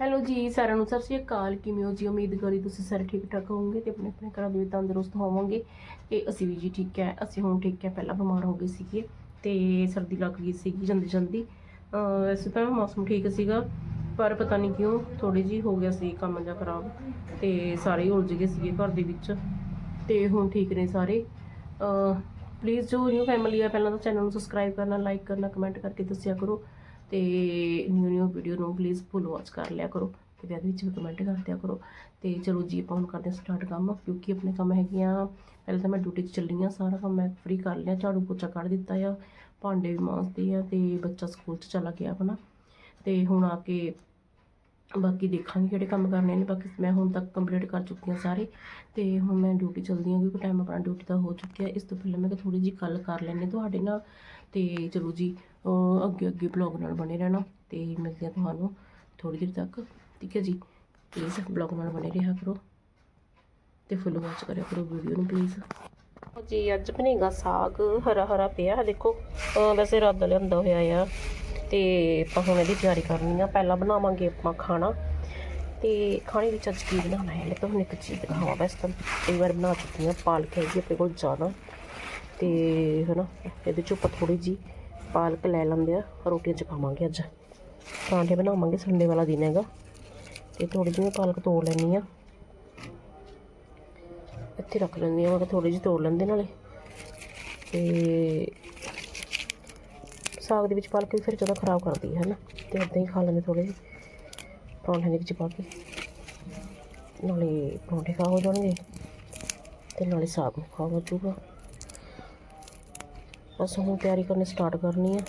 Hello ਜੀ, ਸਾਰਿਆਂ ਨੂੰ ਸਤਿ ਸ਼੍ਰੀ ਅਕਾਲ। ਕਿਵੇਂ ਹੋ ਜੀ? ਉਮੀਦ ਕਰੀ ਤੁਸੀਂ ਸਾਰੇ ਠੀਕ ਠਾਕ ਹੋਵੋਗੇ ਤੇ ਆਪਣੇ ਆਪਣੇ ਘਰਾਂ ਦੇ ਵਿੱਚ ਤੰਦਰੁਸਤ ਹੋਵੋਗੇ ਤੇ ਅਸੀਂ ਵੀ ਜੀ ਠੀਕ ਹੈ। ਅਸੀਂ ਹੁਣ ਠੀਕ ਹੈ, ਪਹਿਲਾਂ ਬਿਮਾਰ ਹੋ ਗਏ ਸੀਗੇ ਤੇ ਸਰਦੀ ਲੱਗ ਗਈ ਸੀਗੀ ਜਲਦੀ ਜਲਦੀ। ਵੈਸੇ ਤਾਂ ਮੌਸਮ ਠੀਕ ਸੀਗਾ, ਪਰ ਪਤਾ ਨਹੀਂ ਕਿਉਂ ਥੋੜੀ ਜੀ ਹੋ ਗਿਆ ਸੀ, ਕੰਮ ਜਿਹਾ ਖਰਾਬ ਤੇ ਸਾਰੇ ਉਲਝ ਗਏ ਸੀਗੇ ਘਰ ਦੇ ਵਿੱਚ ਤੇ ਹੁਣ ਠੀਕ ਨੇ ਸਾਰੇ। ਪਲੀਜ਼ ਜੋ ਨਿਊ ਫੈਮਿਲੀ ਆ, ਪਹਿਲਾਂ ਤਾਂ ਚੈਨਲ ਨੂੰ ਸਬਸਕ੍ਰਾਈਬ ਕਰਨਾ ਲਾਈਕ ਕਰਨਾ ਕਮੈਂਟ ਕਰਕੇ ਦੱਸਿਆ ਕਰੋ। ਤੇ ਨਿਊ ਨਿਊ ਵੀਡੀਓ ਨੂੰ ਪਲੀਜ਼ ਫੁੱਲ ਵਾਚ ਕਰ ਲਿਆ ਕਰੋ ਤੇ ਬਾਅਦ ਵਿੱਚ ਵੀ ਕਮੈਂਟ ਕਰ ਦਿਆ ਕਰੋ। ਤੇ ਚਲੋ ਜੀ, ਆਪਾਂ ਹੁਣ ਕਰਦੇ ਹਾਂ ਸਟਾਰਟ ਕੰਮ, ਕਿਉਂਕਿ ਆਪਣੇ ਕੰਮ ਹੈਗੀਆਂ, ਪਹਿਲਾਂ ਤਾਂ ਮੈਂ ਡਿਊਟੀ 'ਚ ਚੱਲੀ ਹਾਂ, ਸਾਰਾ ਕੰਮ ਮੈਂ ਫ੍ਰੀ ਕਰ ਲਿਆ, ਝਾੜੂ ਪੋਚਾ ਕੱਢ ਦਿੱਤਾ ਆ, ਭਾਂਡੇ ਵੀ ਮਾਂਜਦੇ ਆ ਤੇ ਬੱਚਾ ਸਕੂਲ 'ਚ ਚਲਾ ਗਿਆ ਆਪਣਾ। ਤੇ ਹੁਣ ਆ ਕੇ ਬਾਕੀ ਦੇਖਾਂਗੇ ਕਿਹੜੇ ਕੰਮ ਕਰਨੇ ਨੇ, ਬਾਕੀ ਮੈਂ ਹੁਣ ਤੱਕ ਕੰਪਲੀਟ ਕਰ ਚੁੱਕੀ ਹਾਂ ਸਾਰੇ। ਤੇ ਹੁਣ ਮੈਂ ਡਿਊਟੀ ਚਲਦੀ ਹਾਂ, ਕਿਉਂਕਿ ਟਾਈਮ ਆਪਣਾ ਡਿਊਟੀ ਦਾ ਹੋ ਚੁੱਕਿਆ। ਇਸ ਤੋਂ ਪਹਿਲਾਂ ਮੈਂ ਕਿ ਥੋੜੀ ਜੀ ਗੱਲ ਕਰ ਲੈਣੇ ਤੁਹਾਡੇ ਨਾਲ। ਤੇ ਚਲੋ ਜੀ ਅੱਗੇ ਅੱਗੇ ਬਲੌਗ ਨਾਲ ਬਣੇ ਰਹਿਣਾ ਤੇ ਮਿਲਦੇ ਹਾਂ ਤੁਹਾਨੂੰ ਥੋੜੀ ਦੇਰ ਤੱਕ, ਠੀਕ ਹੈ ਜੀ? ਪਲੀਜ਼ ਬਲੌਗ ਨਾਲ ਬਣੇ ਰਿਹਾ ਕਰੋ ਤੇ ਫੁੱਲ ਵਾਚ ਕਰਿਆ ਕਰੋ ਵੀਡੀਓ ਨੂੰ ਪਲੀਜ਼ ਜੀ ਅੱਜ ਬਣੇਗਾ ਸਾਗ, ਹਰਾ ਹਰਾ ਪਿਆ ਦੇਖੋ। ਵੈਸੇ ਰੱਦ ਲਿਆਂਦਾ ਹੋਇਆ ਆ ਤੇ ਆਪਾਂ ਹੁਣ ਇਹਦੀ ਤਿਆਰੀ ਕਰਨੀ ਆ। ਪਹਿਲਾਂ ਬਣਾਵਾਂਗੇ ਆਪਾਂ ਖਾਣਾ ਤੇ ਖਾਣੇ ਵਿੱਚ ਅੱਜ ਕੀ ਬਣਾਉਣਾ ਹੈ? ਲੈ ਤੁਹਾਨੂੰ ਇੱਕ ਚੀਜ਼ ਦਿਖਾਵਾਂ। ਵੈਸੇ ਤਾਂ ਕਈ ਵਾਰ ਬਣਾ ਚੁੱਕੀ ਹਾਂ, ਪਾਲਕ ਹੈਗੀ ਆਪਣੇ ਕੋਲ ਜ਼ਿਆਦਾ ਤੇ ਹਨਾ, ਇਹਦੇ ਚੋਂ ਆਪਾਂ ਥੋੜੀ ਜੀ ਪਾਲਕ ਲੈ ਲੈਂਦੇ ਆ, ਰੋਟੀਆਂ ਚ ਖਾਵਾਂਗੇ ਅੱਜ। ਪਰਾਂਠੇ ਬਣਾਵਾਂਗੇ ਸੰਡੇ ਵਾਲਾ ਦਿਨ ਹੈਗਾ। ਤੇ ਥੋੜੀ ਜਿਹੀ ਮੈਂ ਪਾਲਕ ਤੋੜ ਲੈਣੀ ਆ ਇੱਥੇ ਰੱਖ ਲੈਂਦੀ ਆ ਮੈਂ ਕਿਹਾ ਥੋੜੀ ਜਿਹੀ ਤੋੜ ਲੈਂਦੇ ਨਾਲੇ। ਤੇ ਸਾਗ ਦੇ ਵਿੱਚ ਪਾਲਕ ਵੀ ਫਿਰ ਜਦੋਂ ਖਰਾਬ ਕਰਦੀ ਹੈ ਨਾ ਤੇ ਇਦਾਂ ਹੀ ਖਾ ਲੈਂਦੇ ਥੋੜੇ ਜਿਹੇ। ਪਰੌਂਠੇ ਦੇ ਵਿੱਚ ਪਾ ਕੇ। ਨਾਲੇ ਪਰੌਂਠੇ ਖਾ ਹੋ ਜਾਣਗੇ। ਤੇ ਨਾਲੇ ਸਾਗ ਖਾ ਹੋ ਜਾਊਗਾ। ਬਸ ਹੁਣ ਤਿਆਰੀ ਕਰਨੀ ਸਟਾਰਟ ਕਰਨੀ ਹੈ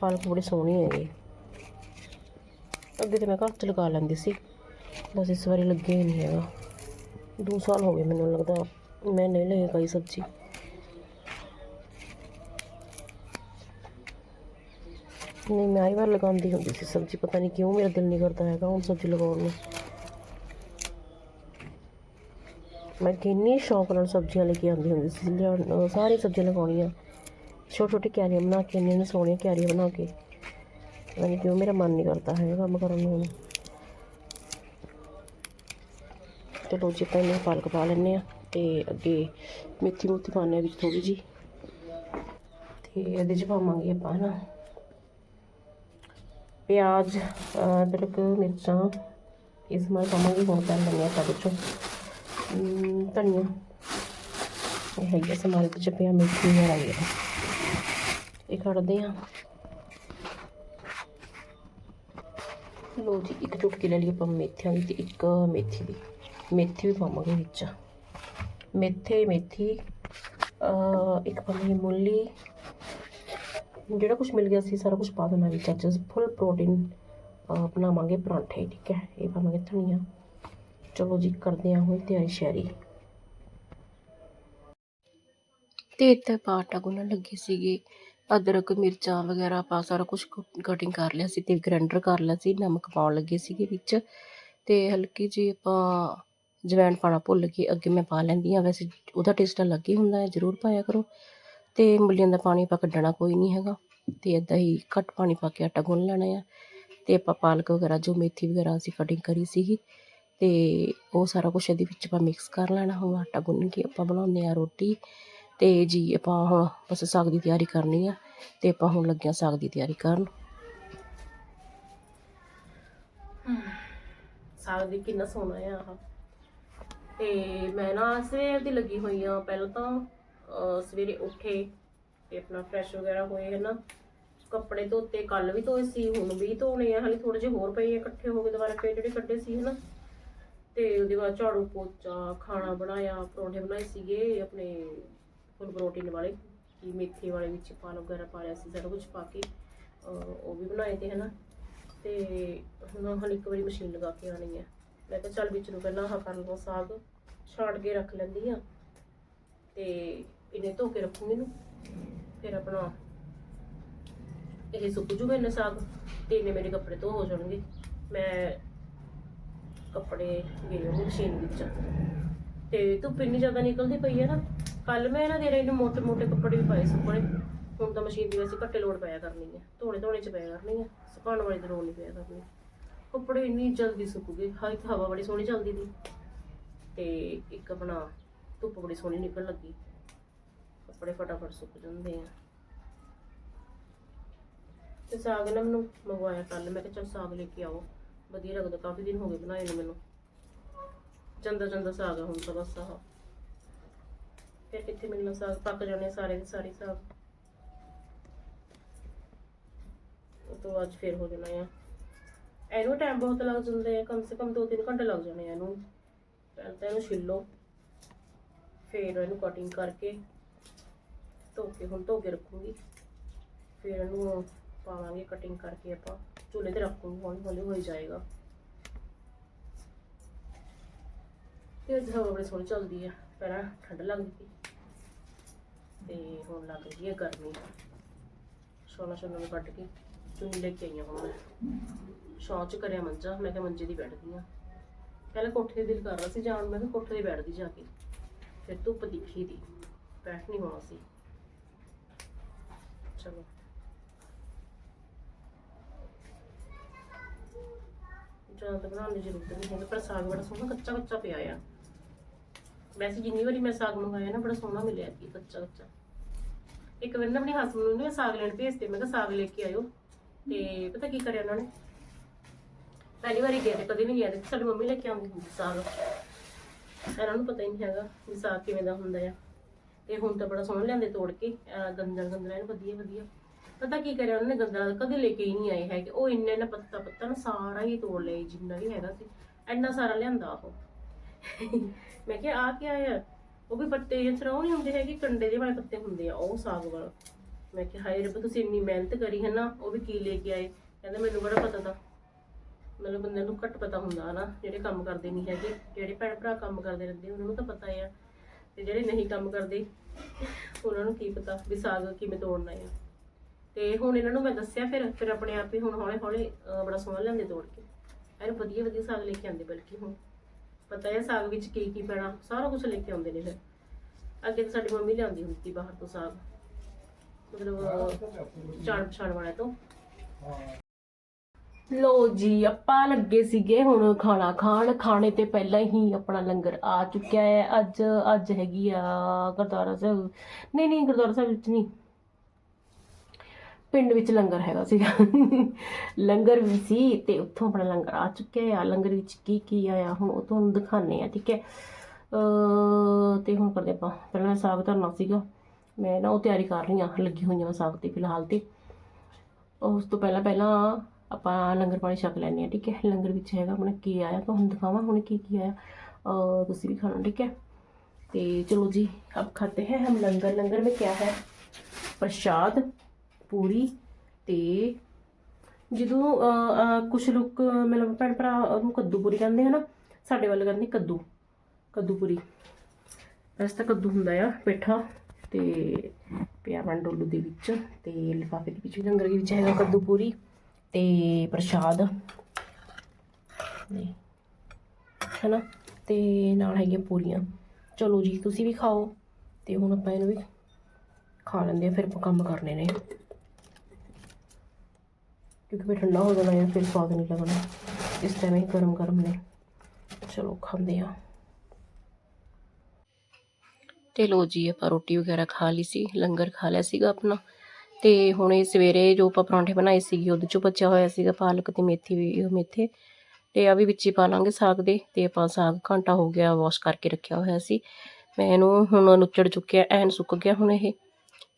ਪਾਲਕ ਬੜੀ ਸੋਹਣੀ ਹੈਗੀ ਅੱਗੇ ਤੇ ਮੈਂ ਘਰ ਚ ਲਗਾ ਲੈਂਦੀ ਸੀ ਬਸ ਇਸ ਵਾਰੀ ਲੱਗਿਆ ਹੀ ਨਹੀਂ ਹੈਗਾ ਦੋ ਸਾਲ ਹੋ ਗਏ ਮੈਨੂੰ ਲੱਗਦਾ ਮੈਂ ਨਹੀਂ ਲਈ ਕੋਈ ਸਬਜ਼ੀ ਨਹੀਂ ਮੈਂ ਆਈ ਵਾਰ ਲਗਾਉਂਦੀ ਹੁੰਦੀ ਸੀ ਸਬਜ਼ੀ ਪਤਾ ਨਹੀਂ ਕਿਉਂ ਮੇਰਾ ਦਿਲ ਨਹੀਂ ਕਰਦਾ ਹੈਗਾ ਹੁਣ ਸਬਜ਼ੀ ਲਗਾਉਣ ਨੂੰ ਮੈਂ ਕਿੰਨੀ ਸ਼ੌਂਕ ਨਾਲ ਸਬਜ਼ੀਆਂ ਲੈ ਕੇ ਆਉਂਦੀ ਹੁੰਦੀ ਸੀ ਲਿਆਉਣ ਸਾਰੀ ਸਬਜ਼ੀਆਂ ਲਗਾਉਣੀਆਂ। ਛੋਟੇ ਛੋਟੇ ਕਿਆਰੀਆਂ ਬਣਾ ਕੇ ਇੰਨੀਆਂ ਸੋਹਣੀਆਂ ਕਿਆਰੀਆਂ ਬਣਾ ਕੇ। ਪਤਾ ਕਿਉਂ ਮੇਰਾ ਮਨ ਨਹੀਂ ਕਰਦਾ ਹੈ ਕੰਮ ਕਰਨ ਨੂੰ ਹੁਣ। ਚਲੋ ਜੀ ਪਹਿਲਾਂ ਪਾਲਕ ਪਾ ਲੈਂਦੇ ਆ ਤੇ ਅੱਗੇ ਮੇਥੀ ਮੂਥੀ ਪਾਉਂਦੇ ਆ ਵਿੱਚ ਥੋੜੀ ਜੀ ਤੇ ਇਹਦੇ ਚ ਪਾਵਾਂਗੇ ਆਪਾਂ ਨਾ ਪਿਆਜ਼ ਅਦਰਕ, ਮਿਰਚਾਂ। ਇਸ ਨਾਲ ਪਾਵਾਂਗੇ ਹੁਣ ਕਰ ਲੈਂਦੇ ਆ ਸਾਡੇ ਚੋਂ ਧਨੀਆ। ਇਹ ਹੈਗਾ ਸਮਾਲ ਵਿੱਚ ਪਿਆ ਮੇਥੀ ਵਾਲਾ ਇਹ ਕੱਢਦੇ ਆ। ਲੋ ਜੀ, ਇੱਕ ਚੁਟਕੀ ਲੈ ਲਈ ਆਪਾਂ ਮੇਥਿਆਂ ਦੀ ਤੇ ਇੱਕ ਮੇਥੀ ਦੀ। ਮੇਥੀ ਵੀ ਪਾਵਾਂਗੇ ਵਿੱਚ। ਮੇਥੇ, ਮੇਥੀ ਇੱਕ ਪਾਵਾਂਗੇ ਮੂਲੀ। ਜਿਹੜਾ ਕੁਝ ਮਿਲ ਗਿਆ ਸੀ, ਸਾਰਾ ਕੁਝ ਪਾ ਦੇਣਾ ਵਿੱਚ। ਅੱਜ ਫੁੱਲ ਪ੍ਰੋਟੀਨ ਬਣਾਵਾਂਗੇ ਪਰਾਂਠੇ, ਠੀਕ ਹੈ? ਇਹ ਪਾਵਾਂਗੇ ਧਨੀਆ। ਚਲੋ ਜੀ, ਕਰਦੇ ਹਾਂ ਹੁਣ ਤਿਆਰੀ ਸ਼ੈਰੀ ਤੇ ਇੱਥੇ ਪਾਟਾ ਗੁੰਨਣ ਲੱਗੀ ਸੀਗੀ। ਅਦਰਕ, ਮਿਰਚਾਂ ਵਗੈਰਾ ਪਾ ਸਾਰਾ ਕੁਝ ਕਟਿੰਗ ਕਰ ਲਿਆ ਸੀ ਤੇ ਗ੍ਰਾਈਂਡਰ ਕਰ ਲਿਆ ਸੀ, ਨਮਕ ਪਾਉਣ ਲੱਗੇ ਸੀਗੇ ਵਿੱਚ। ਤੇ ਹਲਕੀ ਜੀ ਆਪਾਂ ਜਵੈਣ ਪਾਣਾ ਭੁੱਲ ਗਏ, ਅੱਗੇ ਮੈਂ ਪਾ ਲੈਂਦੀ ਆ। ਵੈਸੇ ਉਹਦਾ ਟੇਸਟ ਅਲੱਗ ਹੀ ਹੁੰਦਾ ਹੈ, ਜ਼ਰੂਰ ਪਾਇਆ ਕਰੋ। ਤੇ ਮੁੱਲੀਆਂ ਦਾ ਪਾਣੀ ਆਪਾਂ ਕੱਢਣਾ ਕੋਈ ਨਹੀਂ ਹੈਗਾ। ਤੇ ਇਦਾਂ ਹੀ ਘੱਟ ਪਾਣੀ ਪਾ ਕੇ ਆਟਾ ਗੁੰਨ ਲੈਣਾ ਆ। ਤੇ ਆਪਾਂ ਪਾਲਕ ਵਗੈਰਾ, ਜੋ ਮੇਥੀ ਵਗੈਰਾ ਅਸੀਂ ਕਟਿੰਗ ਕਰੀ ਸੀਗੀ ਤੇ ਉਹ ਸਾਰਾ ਕੁਝ ਇਹਦੇ ਵਿੱਚ ਆਪਾਂ ਮਿਕਸ ਕਰ ਲੈਣਾ। ਹੁਣ ਆਟਾ ਗੁੰਨ ਕੇ ਆਪਾਂ ਬਣਾਉਂਦੇ ਆ ਰੋਟੀ ਤੇ ਜੀ ਆਪਾਂ ਹੁਣ ਬਸ ਸਾਗ ਦੀ ਤਿਆਰੀ ਕਰਨੀ ਆ ਤੇ ਆਪਾਂ ਹੁਣ ਲੱਗਿਆ ਸਾਗ ਦੀ ਤਿਆਰੀ ਕਰਨ। ਸਾਗ ਦੀ ਕਿੰਨਾ ਸੋਹਣਾ ਆ ਆਹ। ਤੇ ਮੈਂ ਨਾ ਸਵੇਰ ਦੀ ਲੱਗੀ ਹੋਈ ਆ। ਪਹਿਲਾਂ ਤਾਂ ਸਵੇਰੇ ਉੱਠੇ ਤੇ ਆਪਣਾ ਫਰੈਸ਼ ਵਗੈਰਾ ਹੋਏ ਹਨਾ ਕੱਪੜੇ ਧੋਤੇ ਕੱਲ ਵੀ ਧੋਏ ਸੀ, ਹੁਣ ਵੀ ਧੋਣੇ ਆ। ਹਾਲੇ ਥੋੜੇ ਜਿਹੇ ਹੋਰ ਪਏ ਆ, ਇਕੱਠੇ ਹੋ ਗਏ ਦੁਬਾਰਾ ਫੇਰ ਜਿਹੜੇ ਕੱਢੇ ਸੀ ਹਨਾ। ਤੇ ਉਹਦੇ ਬਾਅਦ ਝਾੜੂ ਪੋਚਾ, ਖਾਣਾ ਬਣਾਇਆ, ਪਰੌਂਠੇ ਬਣਾਏ ਸੀਗੇ ਆਪਣੇ ਫੁੱਲ ਪ੍ਰੋਟੀਨ ਵਾਲੇ, ਕਿ ਮੇਥੀ ਵਾਲੇ ਵਿੱਚ ਪਾਲ ਵਗੈਰਾ ਪਾ ਲਿਆ ਸੀ, ਸਾਰਾ ਕੁਝ ਪਾ ਕੇ ਉਹ ਵੀ ਬਣਾਏ ਤੇ ਹਨਾ। ਤੇ ਹੁਣ ਹਾਲੇ ਇੱਕ ਵਾਰੀ ਮਸ਼ੀਨ ਲਗਾ ਕੇ ਆਣੀ ਹੈ ਮੈਂ ਕਿਹਾ ਚੱਲ ਵਿੱਚ ਨੂੰ ਪਹਿਲਾਂ ਆਹ ਕਰ ਲਵਾਂ ਸਾਗ ਛਾੜ ਕੇ ਰੱਖ ਲੈਂਦੀ ਆ। ਤੇ ਇਹਨੇ ਧੋ ਕੇ ਰੱਖੂੰਗੀ ਨੂੰ ਫਿਰ ਆਪਣਾ ਇਹ ਸੁੱਕ ਜੂਗਾ ਇਹਨੇ ਸਾਗ, ਤੇ ਇਹਨੇ ਮੇਰੇ ਕੱਪੜੇ ਧੋ ਹੋ ਜਾਣਗੇ। ਮੈਂ ਕੱਪੜੇ ਗਏ ਉਹ ਮਸ਼ੀਨ ਵਿੱਚ। ਤੇ ਧੁੱਪ ਇੰਨੀ ਜ਼ਿਆਦਾ ਨਿਕਲਦੀ ਪਈ ਹੈ ਨਾ ਕੱਲ ਮੈਂ ਇਹਨਾਂ ਦੇ ਇਹਨੂੰ ਮੋਟੇ ਮੋਟੇ ਕੱਪੜੇ ਵੀ ਪਾਏ ਸੁੱਕਣੇ। ਹੁਣ ਤਾਂ ਮਸ਼ੀਨ ਦੀ ਵੈਸੇ ਘੱਟੇ ਲੋੜ ਪਿਆ ਕਰਨੀ ਹੈ। ਧੋਣੇ ਧੋਣੇ ਚ ਪਿਆ ਕਰਨੀ ਹੈ, ਸੁਕਾਉਣ ਵਾਲੀ ਦੀ ਲੋੜ ਨਹੀਂ ਪਿਆ ਕਰਨੀ। ਕੱਪੜੇ ਇੰਨੀ ਜਲਦੀ ਸੁੱਕ ਗਏ ਹਾਂ ਇੱਕ ਹਵਾ ਬੜੀ ਸੋਹਣੀ ਚੱਲਦੀ ਸੀ ਤੇ ਇੱਕ ਆਪਣਾ ਧੁੱਪ ਬੜੀ ਸੋਹਣੀ ਨਿਕਲਣ ਲੱਗੀ। ਕੱਪੜੇ ਫਟਾਫਟ ਸੁੱਕ ਜਾਂਦੇ ਆ। ਤੇ ਸਾਗ ਨਾ ਮੈਨੂੰ ਮੰਗਵਾਇਆ ਕੱਲ ਮੈਂ ਕਿਹਾ ਚਲ ਸਾਗ ਲੈ ਕੇ ਆਓ। ਵਧੀਆ ਲੱਗਦਾ, ਕਾਫੀ ਦਿਨ ਹੋ ਗਏ ਬਣਾਏ ਨੂੰ ਮੈਨੂੰ। ਜਾਂਦਾ ਜਾਂਦਾ ਸਾਗ ਆ ਹੁਣ ਤਾਂ ਬਸ ਆਹ। ਫਿਰ ਕਿੱਥੇ ਮਿਲਣਾ ਸਾਗ? ਪੱਕ ਜਾਣੇ ਆ ਸਾਰੇ ਦੇ ਸਾਰੇ ਸਾਗ। ਉਹ ਤੋਂ ਅੱਜ ਫਿਰ ਹੋ ਜਾਣਾ ਆ। ਇਹਨੂੰ ਟਾਈਮ ਬਹੁਤ ਲੱਗ ਜਾਂਦਾ ਹੈ ਕਮ ਸੇ ਕਮ 2-3 ਘੰਟੇ ਲੱਗ ਜਾਣੇ ਆ ਇਹਨੂੰ। ਪਹਿਲਾਂ ਤਾਂ ਇਹਨੂੰ ਛਿੱਲੋ। ਫਿਰ ਇਹਨੂੰ ਕਟਿੰਗ ਕਰਕੇ ਧੋ ਕੇ, ਹੁਣ ਧੋ ਕੇ ਰੱਖੂੰਗੀ। ਫਿਰ ਇਹਨੂੰ ਪਾਵਾਂਗੇ ਕਟਿੰਗ ਕਰਕੇ ਆਪਾਂ। ਚੁੱਲ੍ਹੇ ਤੇ ਰੱਖੂੰਗੀ ਹੌਲੀ ਹੌਲੀ ਹੋਈ ਜਾਏਗਾ। ਤੇ ਅੱਜ ਹਵਾ ਬੜੀ ਸੋਹਣੀ ਚੱਲਦੀ ਆ। ਪਹਿਲਾਂ ਠੰਡ ਲੱਗਦੀ ਤੇ ਹੁਣ ਲੱਗ ਗਈ ਹੈ ਗਰਮੀ। ਸੋਨਾ ਸੋਨਾ ਨੂੰ ਕੱਢ ਕੇ ਚੁੰਨੀ ਲੈ ਕੇ ਆਈਆਂ ਹੁਣ ਮੈਂ। ਸ਼ੌਂਚ ਕਰਿਆ ਮੰਜਾ, ਮੈਂ ਕਿਹਾ ਮੰਜੇ ਦੀ ਬੈਠਦੀ ਆ। ਪਹਿਲਾਂ ਕੋਠੇ ਤੇ ਦਿਲ ਕਰ ਰਿਹਾ ਸੀ ਜਾਣ ਮੈਂ ਕਿਹਾ ਕੋਠੇ ਤੇ ਬੈਠਦੀ ਜਾ ਕੇ। ਫਿਰ ਧੁੱਪ ਦਿਖੀ ਦੀ। ਬੈਠ ਨਹੀਂ ਹੋਣਾ ਸੀ। ਚਲੋ। ਜ਼ਿਆਦਾ ਤਾਂ ਬਣਾਉਣ ਦੀ ਜ਼ਰੂਰਤ ਨਹੀਂ ਹੈ ਪਰ ਸਾਗ ਬੜਾ ਸੋਹਣਾ, ਕੱਚਾ ਕੱਚਾ ਪਿਆ ਆ। ਵੈਸੇ ਜਿੰਨੀ ਵਾਰੀ ਮੈਂ ਸਾਗ ਮੰਗਾਇਆ ਨਾ, ਬੜਾ ਸੋਹਣਾ ਮਿਲਿਆ ਕੀ ਕੱਚਾ ਕੱਚਾ। ਇੱਕ ਵਾਰ ਨਾ ਆਪਣੀ ਹਸਬੰਦ ਨੂੰ ਨਾ ਸਾਗ ਲੈਣ ਭੇਜਤੇ, ਮੈਂ ਕਿਹਾ ਸਾਗ ਲੈ ਕੇ ਆਇਓ। ਤੇ ਪਤਾ ਕੀ ਕਰਿਆ ਉਹਨਾਂ ਨੇ? ਪਹਿਲੀ ਵਾਰੀ ਗਏ ਤੇ ਕਦੇ ਨਹੀਂ ਗਏ ਸਾਡੀ ਮੰਮੀ ਲੈ ਕੇ ਆਉਂਦੀ ਹੁੰਦੀ ਸਾਗ। ਇਹਨਾਂ ਨੂੰ ਪਤਾ ਹੀ ਨਹੀਂ ਹੈਗਾ ਵੀ ਸਾਗ ਕਿਵੇਂ ਦਾ ਹੁੰਦਾ ਆ। ਤੇ ਹੁਣ ਤਾਂ ਬੜਾ ਸੋਹਣਾ ਲਿਆਂਦੇ ਤੋੜ ਕੇ, ਅਹ ਗੰਦਲ ਗੰਦਲ ਵਧੀਆ ਵਧੀਆ। ਪਤਾ ਕੀ ਕਰਿਆ ਉਹਨਾਂ ਨੇ ਕਦੇ ਲੈ ਕੇ ਹੀ ਨਹੀਂ ਆਏ ਹੈਗੇ। ਉਹ ਇੰਨੇ ਨਾ ਪੱਤਾ ਪੱਤਾ ਨਾ ਸਾਰਾ ਹੀ ਤੋੜ ਲਿਆ ਜਿੰਨਾ ਵੀ ਹੈਗਾ ਸੀ। ਇੰਨਾ ਸਾਰਾ ਲਿਆਂਦਾ ਉਹ। ਮੈਂ ਕਿਹਾ ਆ ਕੀ ਆਇਆ ਉਹ ਵੀ ਪੱਤੇ ਜਿਹੇ ਸਰੋਂ ਨਹੀਂ ਹੁੰਦੇ ਹੈਗੇ, ਕੰਡੇ ਦੇ ਵਾਲੇ ਪੱਤੇ ਹੁੰਦੇ ਆ, ਉਹ ਸਾਗ ਵਾਲਾ। ਮੈਂ ਕਿਹਾ, ਹਾਏ ਰੱਬ, ਤੁਸੀਂ ਇੰਨੀ ਮਿਹਨਤ ਕਰੀ ਹੈ ਨਾ, ਉਹ ਵੀ ਕੀ ਲੈ ਕੇ ਆਏ? ਕਹਿੰਦੇ, ਮੈਨੂੰ ਬੜਾ ਪਤਾ ਤਾਂ। ਮਤਲਬ ਬੰਦੇ ਨੂੰ ਘੱਟ ਪਤਾ ਹੁੰਦਾ ਨਾ, ਜਿਹੜੇ ਕੰਮ ਕਰਦੇ ਨਹੀਂ ਹੈਗੇ। ਜਿਹੜੇ ਭੈਣ ਭਰਾ ਕੰਮ ਕਰਦੇ ਰਹਿੰਦੇ, ਉਹਨਾਂ ਨੂੰ ਤਾਂ ਪਤਾ ਆ। ਤੇ ਜਿਹੜੇ ਨਹੀਂ ਕੰਮ ਕਰਦੇ, ਉਹਨਾਂ ਨੂੰ ਕੀ ਪਤਾ ਵੀ ਸਾਗ ਕਿਵੇਂ ਤੋੜਨਾ ਹੈ ਤੇ ਹੁਣ ਇਹਨਾਂ ਨੂੰ ਮੈਂ ਦੱਸਿਆ ਫਿਰ ਫਿਰ ਆਪਣੇ ਆਪ ਹੀ ਹੁਣ ਹੌਲੇ ਹੌਲੇ ਅਹ, ਬੜਾ ਸੋਹਣਾ ਲਿਆਂਦੇ ਤੋੜ ਕੇ। ਐਨ ਵਧੀਆ ਵਧੀਆ ਸਾਗ ਲੈ ਕੇ ਆਉਂਦੇ ਬਲਕਿ ਹੁਣ। ਪਤਾ ਹੈ ਸਾਗ ਵਿੱਚ ਕੀ ਕੀ ਪੈਣਾ ਸਾਰਾ ਕੁਝ ਲੈ ਕੇ ਆਉਂਦੇ ਨੇ ਫਿਰ। ਅੱਗੇ ਤਾਂ ਸਾਡੀ ਮੰਮੀ ਲਿਆਉਂਦੀ ਹੁੰਦੀ ਸੀ ਬਾਹਰ ਤੋਂ ਸਾਗ। ਮਤਲਬ ਜਾਣ ਪਛਾਣ ਵਾਲਾ ਤੋਂ। ਲੋ ਜੀ ਆਪਾਂ ਲੱਗੇ ਸੀਗੇ ਹੁਣ ਖਾਣਾ ਖਾਣ। ਖਾਣੇ ਤੇ ਪਹਿਲਾਂ ਹੀ ਆਪਣਾ ਲੰਗਰ ਆ ਚੁੱਕਿਆ ਹੈ। ਅੱਜ ਅੱਜ ਹੈਗੀ ਆ ਗੁਰਦੁਆਰਾ ਸਾਹਿਬ। ਨਹੀਂ ਨਹੀਂ ਗੁਰਦੁਆਰਾ ਸਾਹਿਬ ਵਿੱਚ ਨਹੀਂ। ਪਿੰਡ ਵਿੱਚ ਲੰਗਰ ਹੈਗਾ ਸੀਗਾ ਲੰਗਰ ਵੀ ਸੀ ਤੇ ਉੱਥੋਂ ਆਪਣਾ ਲੰਗਰ ਆ ਚੁੱਕਿਆ ਆ ਲੰਗਰ ਵਿੱਚ ਕੀ ਕੀ ਆਇਆ ਹੁਣ ਉਹ ਤੁਹਾਨੂੰ ਦਿਖਾਣੇ ਆ ਠੀਕ ਹੈ ਅ ਤੇ ਹੁਣ ਕਰਦੇ ਆਪਾਂ ਪਹਿਲਾਂ ਮੈਂ ਸਾਗ ਧਰਨਾ ਸੀਗਾ ਮੈਂ ਨਾ ਉਹ ਤਿਆਰੀ ਕਰ ਰਹੀ ਹਾਂ ਲੱਗੀ ਹੋਈ ਹਾਂ ਸਾਗ ਤੇ ਫਿਲਹਾਲ ਤੇ ਉਸ ਤੋਂ ਪਹਿਲਾਂ ਪਹਿਲਾਂ ਆਪਾਂ ਲੰਗਰ ਪਾਣੀ ਛਕ ਲੈਣੇ ਆ ਠੀਕ ਹੈ ਲੰਗਰ ਵਿੱਚ ਹੈਗਾ ਆਪਣਾ ਕੀ ਆਇਆ ਤੁਹਾਨੂੰ ਦਿਖਾਵਾਂ ਹੁਣ ਕੀ ਕੀ ਆਇਆ ਅ ਤੁਸੀਂ ਵੀ ਖਾਣਾ ਠੀਕ ਹੈ ਤੇ चलो जी अब खाते हैं हम लंगर लंगर में क्या है प्रसाद ਪੂਰੀ ਤੇ ਜਦੋਂ ਕੁਝ ਲੋਕ, ਮਤਲਬ ਭੈਣ ਭਰਾ ਉਹਨੂੰ ਕੱਦੂ ਪੂਰੀ ਕਹਿੰਦੇ ਹਨਾ, ਸਾਡੇ ਵੱਲ ਕਹਿੰਦੇ ਕੱਦੂ ਕੱਦੂ ਪੂਰੀ। ਵੈਸੇ ਤਾਂ ਕੱਦੂ ਹੁੰਦਾ ਆ, ਪੇਠਾ ਤੇ ਪਿਆ ਬਣ ਡੋਲੂ ਦੇ ਵਿੱਚ ਤੇ ਲਿਫਾਫੇ ਦੇ ਵਿੱਚ ਵੀ ਲੰਗਰ ਵਿੱਚ ਹੈਗਾ ਕੱਦੂ ਪੂਰੀ ਤੇ ਪ੍ਰਸ਼ਾਦ। ਨੇ ਹਨਾ, ਤੇ ਨਾਲ ਹੈਗੀਆਂ ਪੂਰੀਆਂ। ਚਲੋ ਜੀ, ਤੁਸੀਂ ਵੀ ਖਾਓ ਤੇ ਹੁਣ ਆਪਾਂ ਇਹਨੂੰ ਵੀ ਖਾ ਲੈਂਦੇ ਆ, ਫਿਰ ਆਪਾਂ ਕੰਮ ਕਰਨੇ ਨੇ। ਕਿਉਂਕਿ ਫਿਰ ਠੰਡਾ ਹੋ ਜਾਣਾ ਹੈ ਫਿਰ ਸਵਾਦ ਨਹੀਂ ਲੱਗਣਾ। ਇਸ ਟਾਈਮ ਇਹ ਗਰਮ ਗਰਮ ਨੇ। ਚਲੋ ਖਾਂਦੇ ਆ ਤੇ ਲੋ ਜੀ, ਆਪਾਂ ਰੋਟੀ ਵਗੈਰਾ ਖਾ ਲਈ ਸੀ, ਲੰਗਰ ਖਾ ਲਿਆ ਸੀਗਾ ਆਪਣਾ। ਤੇ ਹੁਣ ਇਹ ਸਵੇਰੇ ਜੋ ਆਪਾਂ ਪਰੌਂਠੇ ਬਣਾਏ ਸੀਗੇ, ਉਹਦੇ ਚੋਂ ਬਚਿਆ ਹੋਇਆ ਸੀਗਾ ਪਾਲਕ ਤੇ ਮੇਥੀ ਵੀ ਮੇਥੇ। ਤੇ ਆ ਵੀ ਵਿੱਚ ਹੀ ਪਾ ਲਾਂਗੇ ਸਾਗ ਦੇ। ਤੇ ਆਪਾਂ ਸਾਗ ਘੰਟਾ ਹੋ ਗਿਆ ਵਾਸ਼ ਕਰਕੇ ਰੱਖਿਆ ਹੋਇਆ ਸੀ। ਮੈਂ ਇਹਨੂੰ ਹੁਣ ਨੁੱਚੜ ਚੁੱਕਿਆ, ਐਨ ਸੁੱਕ ਗਿਆ ਹੁਣ ਇਹ।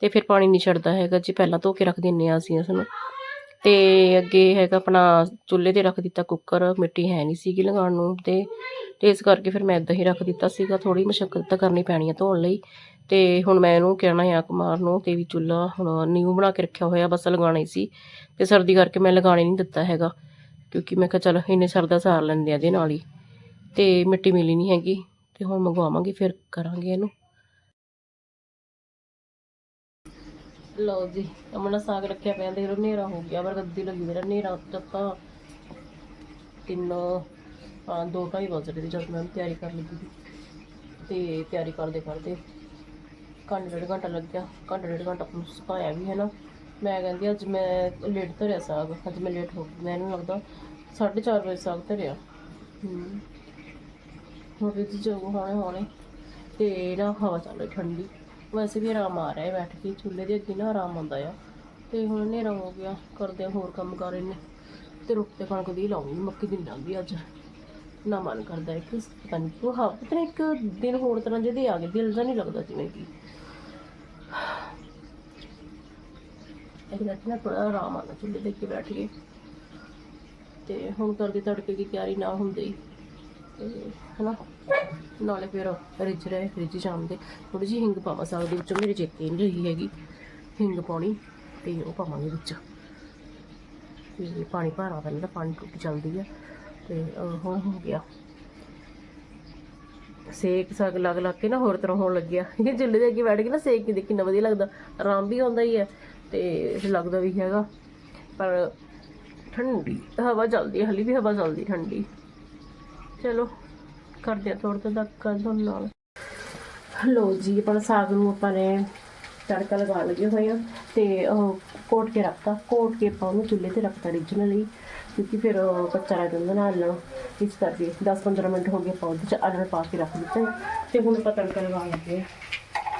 ਤੇ ਫਿਰ ਪਾਣੀ ਨਹੀਂ ਛੱਡਦਾ ਹੈਗਾ ਜੀ, ਪਹਿਲਾਂ ਧੋ ਕੇ ਰੱਖ ਦਿੰਨੇ ਆ ਅਸੀਂ ਇਸ ਨੂੰ। ਤੇ ਅੱਗੇ ਹੈਗਾ ਆਪਣਾ ਚੁੱਲ੍ਹੇ ਤੇ ਰੱਖ ਦਿੱਤਾ ਕੁੱਕਰ, ਮਿੱਟੀ ਹੈ ਨਹੀਂ ਸੀਗੀ ਲਗਾਉਣ ਨੂੰ ਤੇ ਇਸ ਕਰਕੇ ਫਿਰ ਮੈਂ ਇਦਾਂ ਹੀ ਰੱਖ ਦਿੱਤਾ ਸੀਗਾ ਥੋੜੀ ਮੁਸ਼ਕਲ ਤਾਂ ਕਰਨੀ ਪੈਣੀ ਆ ਧੋਣ ਲਈ। ਤੇ ਹੁਣ ਮੈਂ ਇਹਨੂੰ ਕਹਿਣਾ ਆ ਕੁਮਾਰ ਨੂੰ ਤੇ ਵੀ ਚੁੱਲ੍ਹਾ ਹੁਣ ਨਿਊ ਬਣਾ ਕੇ ਰੱਖਿਆ ਹੋਇਆ, ਬਸ ਲਗਾਉਣਾ ਹੀ ਸੀ। ਤੇ ਸਰਦੀ ਕਰਕੇ ਮੈਂ ਲਗਾਉਣੇ ਨਹੀਂ ਦਿੱਤਾ ਹੈਗਾ, ਕਿਉਂਕਿ ਮੈਂ ਕਿਹਾ ਚਲ ਇੰਨੇ ਸਰਦਾ ਸਾਰ ਲੈਂਦੇ ਆ ਇਹਦੇ ਨਾਲ ਹੀ। ਤੇ ਮਿੱਟੀ ਮਿਲੀ ਨਹੀਂ ਹੈਗੀ, ਤੇ ਹੁਣ ਮੰਗਵਾਵਾਂਗੇ ਫਿਰ ਕਰਾਂਗੇ ਇਹਨੂੰ। ਲਓ ਜੀ ਅਮਨਾ ਸਾਗ ਰੱਖਿਆ ਪਿਆ ਦੇਖ ਲਓ ਹਨੇਰਾ ਹੋ ਗਿਆ ਪਰ ਗੱਦੀ ਲੱਗੀ ਮੇਰਾ ਹਨੇਰਾ ਤੱਕਾ ਤਿੰਨ ਹਾਂ ਦੋ ਢਾਈ ਵਜ ਰਹੇ ਜਦ ਮੈਂ ਤਿਆਰੀ ਕਰ ਲੱਗੀ ਸੀ। ਤੇ ਤਿਆਰੀ ਕਰਦੇ ਕਰਦੇ ਘੰਟਾ ਡੇਢ ਘੰਟਾ ਲੱਗਿਆ ਘੰਟਾ ਡੇਢ ਘੰਟਾ ਨੂੰ ਸੁਕਾਇਆ ਵੀ ਹੈ ਨਾ। ਮੈਂ ਕਹਿੰਦੀ ਅੱਜ ਮੈਂ ਲੇਟ ਧਰਿਆ ਸਾਗ ਅੱਜ ਮੈਂ ਲੇਟ ਹੋ ਗਈ ਮੈਨੂੰ ਲੱਗਦਾ 4:30 ਵਜੇ ਸਾਗ ਧਰਿਆ। ਹੂੰ। ਹੁਣ ਵੀ ਜੋ ਹੋਣੇ ਹੋਣੇ ਤੇ ਨਾ ਹਵਾ ਚੱਲ ਰਹੀ ਠੰਡੀ। ਵੈਸੇ ਵੀ ਆਰਾਮ ਆ ਰਿਹਾ ਬੈਠ ਕੇ ਚੁੱਲ੍ਹੇ ਦੇ ਅੱਗੇ ਨਾ ਆਰਾਮ ਆਉਂਦਾ ਆ। ਤੇ ਹੁਣ ਹਨੇਰਾ ਹੋ ਗਿਆ, ਕਰਦੇ ਹੋਰ ਕੰਮ ਕਰ ਇਹਨੇ। ਤੇ ਰੁੱਖ ਤੇ ਕਣਕ ਦੀ ਲਾਉਂਗੀ, ਮੱਕੀ ਦੀ ਨੀ ਲਾਉਂਦੀ ਅੱਜ। ਨਾ ਮਨ ਕਰਦਾ ਹੈ ਕਿ ਪਤਾ ਨਹੀਂ ਕਿਉਂ, ਹਾਂ, ਪਤਾ ਨੀ ਇੱਕ ਦਿਨ ਹੋਰ ਤਰ੍ਹਾਂ ਜਿਹਦੇ ਆ ਗਏ, ਦਿਲ ਦਾ ਨਹੀਂ ਲੱਗਦਾ ਜਿਵੇਂ ਕਿ। ਇਹਦੇ ਨਾ ਥੋੜਾ ਆਰਾਮ ਆਉਂਦਾ, ਚੁੱਲ੍ਹੇ ਦੇ ਅੱਗੇ ਬੈਠ ਕੇ। ਤੇ ਹੁਣ ਕਰਦੇ ਤੜਕੇ ਦੀ ਤਿਆਰੀ ਨਾ ਹੁੰਦੀ ਹੀ। ਤੇ ਹਨਾ ਨਾਲੇ ਫਿਰ ਰਿੱਝ ਰਹੇ, ਫ੍ਰਿਜ ਜਾਮ ਦੇ। ਥੋੜੀ ਜਿਹੀ ਹਿੰਗ ਪਾਵਾਂ ਸਾਗ ਦੇ ਵਿੱਚੋਂ, ਮੇਰੇ ਚੇਤੇ ਨਹੀਂ ਰਹੀ ਹੈਗੀ। ਹਿੰਗ ਪਾਉਣੀ ਤੇ ਉਹ ਪਾਵਾਂਗੇ ਵਿੱਚ। ਤੇ ਪਾਣੀ ਭਾਰਾ ਪਹਿਲਾਂ ਤਾਂ ਪਾਣੀ ਟੁੱਟ ਚੱਲਦੀ ਆ। ਤੇ ਹੁਣ ਹੋ ਗਿਆ। ਸੇਕ ਸਾਗ ਲੱਗ ਲੱਗ ਕੇ ਨਾ ਹੋਰ ਤਰ੍ਹਾਂ ਹੋਣ ਲੱਗਿਆ। ਇਹ ਚੁੱਲ੍ਹੇ ਦੇ ਅੱਗੇ ਬੈਠ ਕੇ ਨਾ ਸੇਕ ਕੇ ਕਿੰਨਾ ਵਧੀਆ ਲੱਗਦਾ। ਆਰਾਮ ਵੀ ਆਉਂਦਾ ਹੀ ਹੈ ਤੇ ਲੱਗਦਾ ਵੀ ਹੈਗਾ। ਪਰ ਠੰਡੀ, ਹਵਾ ਚੱਲਦੀ ਹੈ ਹਲੀ ਵੀ ਹਵਾ ਚੱਲਦੀ ਠੰਡੀ। ਚਲੋ। ਕਰਦੇ ਆ ਥੋੜਾ ਤੱਕ ਕਰ ਨਾਲ। ਲੋ ਜੀ ਆਪਣਾ ਸਾਗ ਨੂੰ ਆਪਾਂ ਨੇ ਤੜਕਾ ਲਗਾ ਲਗੇ ਹੋਏ ਆ ਤੇ ਉਹ ਕੋਟ ਕੇ ਰੱਖਤਾ। ਕੋਟ ਕੇ ਆਪਾਂ ਉਹਨੂੰ ਚੁੱਲ੍ਹੇ ਤੇ ਰੱਖਤਾ ਰਿੱਝਣ ਲਈ ਕਿਉਂਕਿ ਫਿਰ ਕੱਚਾ ਰਹਿ ਜਾਂਦਾ ਨਾ ਆਲਣ ਇਸ ਕਰਕੇ 10-15 ਮਿੰਟ ਹੋ ਗਏ ਆਪਾਂ ਉਹਦੇ ਚ ਆਲਣ ਪਾ ਕੇ ਰੱਖ ਦਿੱਤਾ। ਹੈ ਤੇ ਹੁਣ ਆਪਾਂ ਤੜਕਾ ਲਗਾ ਲੱਗੇ ਆ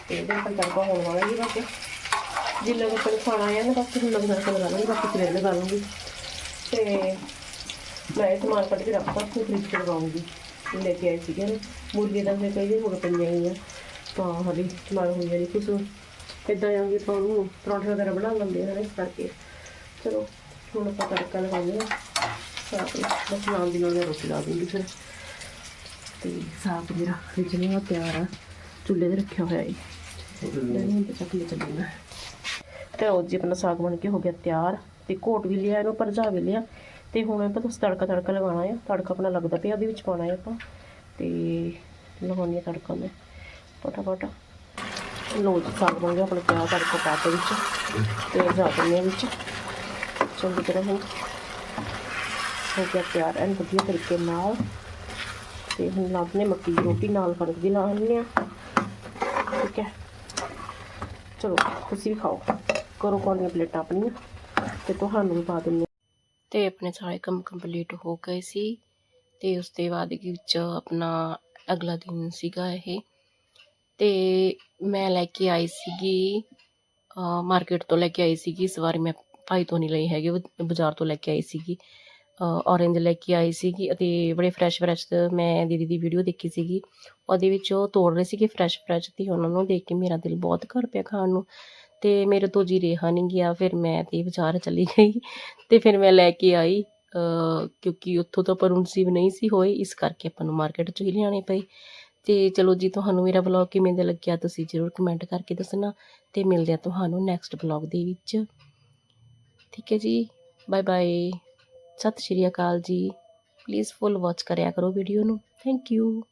ਤੇ ਇਹਦੇ ਉੱਪਰ ਤੜਕਾ ਹੋਣ ਵਾਲਾ ਹੀ ਬਾਕੀ। ਜਿੰਨਾ ਕੁ ਆਪਾਂ ਨੇ ਖਾਣਾ ਹੈ ਨਾ, ਬਾਕੀ ਹੁਣ ਲਗਾ ਤੜਕਾ ਲਗਾ ਲਾਂਗੇ ਬਾਕੀ ਸਵੇਰ ਲਗਾ ਲੂੰਗੀ ਤੇ ਮੈਂ ਇਹ ਸਮਾਨ ਕੱਢ ਕੇ ਰੱਖਤਾ, ਫਿਰ ਫ੍ਰਿਜ ਚ ਲਗਾਉਂਗੀ। ਲੈ ਕੇ ਆਈ ਸੀਗੇ ਨਾ। ਮੁਰਗੇ ਦਾ ਮੈਂ ਕਈ ਦਿਨ ਹੋ ਗਏ ਪਈਆਂ ਹੋਈਆਂ ਤਾਂ ਹਲੀ ਨਾਲ ਹੋਈਆਂ ਨਹੀਂ ਕੁਛ ਇਦਾਂ ਆਉਂਗੇ ਤਾਂ ਉਹਨੂੰ ਪਰੌਂਠੇ ਵਗੈਰਾ ਬਣਾ ਲੈਂਦੇ ਹਨ ਇਸ ਕਰਕੇ। ਚਲੋ ਹੁਣ ਆਪਾਂ ਤੜਕਾ ਲਗਾਉਂਦੇ ਹਾਂ ਸਾਗ। ਬਸ ਨਾਲ ਦੀ ਨਾਲ ਰੋਟੀ ਲਾ ਦੂੰਗੀ ਫਿਰ। ਤੇ ਸਾਗ ਮੇਰਾ ਫ੍ਰਿਜ ਨੂੰ ਤਿਆਰ ਆ। ਚੁੱਲ੍ਹੇ ਤੇ ਰੱਖਿਆ ਹੋਇਆ ਹੈ ਤੇ। ਚੱਕ ਲੈ ਚੱਲੂਗਾ ਤੇ ਉਹ ਜੀ ਆਪਣਾ ਸਾਗ ਬਣ ਕੇ ਹੋ ਗਿਆ ਤਿਆਰ। ਤੇ ਘੋਟ ਵੀ ਲਿਆ ਇਹਨੂੰ ਭਰਜਾ ਵੀ ਲਿਆ। ਤੇ ਹੁਣ ਆਪਾਂ ਤੁਸੀਂ ਤੜਕਾ ਤੜਕਾ ਲਗਾਉਣਾ ਆ, ਤੜਕਾ ਆਪਣਾ ਲੱਗਦਾ ਪਿਆ, ਉਹਦੇ ਵਿੱਚ ਪਾਉਣਾ ਹੈ ਆਪਾਂ, ਤੇ ਲਗਾਉਣੀ ਹੈ ਤੜਕਾ ਮੈਂ, ਫਟਾਫਟ। ਲੋ ਜੀ ਸਾਗ ਬਣ ਗਿਆ ਆਪਣਾ ਪਿਆ ਤੜਕਾ ਪਾ ਕੇ ਵਿੱਚ, ਤੇ ਜਾ ਦਿੰਦੇ ਹਾਂ ਵਿੱਚ। ਚੰਗੀ ਤਰ੍ਹਾਂ ਹੁਣ ਹੋ ਗਿਆ ਤਿਆਰ, ਐਨ ਵਧੀਆ ਤਰੀਕੇ ਨਾਲ। ਤੇ ਹੁਣ ਲਾਉਣੇ ਮੱਕੀ ਦੀ ਰੋਟੀ, ਨਾਲ ਕਣਕ ਦੀ ਲਾ ਲੈਂਦੇ ਹਾਂ ਠੀਕ ਹੈ? ਚਲੋ, ਤੁਸੀਂ ਵੀ ਖਾਓ। ਕਰੋ ਕੋਲੀਆਂ ਪਲੇਟਾਂ ਆਪਣੀਆਂ, ਤੇ ਤੁਹਾਨੂੰ ਵੀ ਪਾ ਦਿੰਦੇ ਤੇ ਆਪਣੇ ਸਾਰੇ ਕੰਮ ਕੰਪਲੀਟ ਹੋ ਗਏ ਸੀ ਤੇ ਉਸ ਤੋਂ ਬਾਅਦ ਵਿੱਚ ਆਪਣਾ ਅਗਲਾ ਦਿਨ ਸੀਗਾ ਇਹ। ਤੇ ਮੈਂ ਲੈ ਕੇ ਆਈ ਸੀਗੀ ਮਾਰਕੀਟ ਤੋਂ ਲੈ ਕੇ ਆਈ ਸੀਗੀ। ਇਸ ਵਾਰ ਮੈਂ ਭਾਈ ਤੋਂ ਨਹੀਂ ਲਈ ਹੈਗੀ, ਉਹ ਬਾਜ਼ਾਰ ਤੋਂ ਲੈ ਕੇ ਆਈ ਸੀਗੀ। ਔਰੇਂਜ ਲੈ ਕੇ ਆਈ ਸੀਗੀ ਅਤੇ ਬੜੇ ਫਰੈਸ਼ ਫਰੈਸ਼ ਮੈਂ ਦੀਦੀ ਦੀ ਵੀਡੀਓ ਦੇਖੀ ਸੀਗੀ। ਉਹਦੇ ਵਿੱਚ ਉਹ ਤੋੜ ਰਹੇ ਸੀਗੇ ਫਰੈਸ਼ ਫਰੈਸ਼ ਤੇ ਉਹਨਾਂ ਨੂੰ ਦੇਖ ਕੇ ਮੇਰਾ ਦਿਲ ਬਹੁਤ ਕਰ ਪਿਆ ਖਾਣ ਨੂੰ। ਤੇ ਮੇਰੇ ਤੋਂ ਜੀ ਰਿਹਾ ਨਹੀਂ ਗਿਆ, ਫਿਰ ਮੈਂ ਤੇ ਬਾਜ਼ਾਰ ਚਲੀ ਗਈ ਤੇ ਫਿਰ ਮੈਂ ਲੈ ਕੇ ਆਈ ਕਿਉਂਕਿ ਉੱਥੋਂ ਤਾਂ ਪਰ ਨਸੀਬ ਨਹੀਂ ਸੀ ਹੋਏ, ਇਸ ਕਰਕੇ ਆਪਾਂ ਨੂੰ ਮਾਰਕੀਟ 'ਚੋਂ ਹੀ ਲਿਆਉਣੇ ਪਏ। ਤੇ ਚਲੋ ਜੀ, ਤੁਹਾਨੂੰ ਮੇਰਾ ਵਲੌਗ ਕਿਵੇਂ ਦਾ ਲੱਗਿਆ ਤੁਸੀਂ ਜ਼ਰੂਰ ਕਮੈਂਟ ਕਰਕੇ ਦੱਸਣਾ ਤੇ ਮਿਲਦੇ ਆ ਤੁਹਾਨੂੰ ਨੈਕਸਟ ਵਲੌਗ ਦੇ ਵਿੱਚ। ਠੀਕ ਹੈ ਜੀ ਬਾਏ ਬਾਏ ਸਤਿ ਸ਼੍ਰੀ ਅਕਾਲ ਜੀ। ਪਲੀਜ਼ ਫੁੱਲ ਵਾਚ ਕਰਿਆ ਕਰੋ ਵੀਡੀਓ ਨੂੰ। Thank you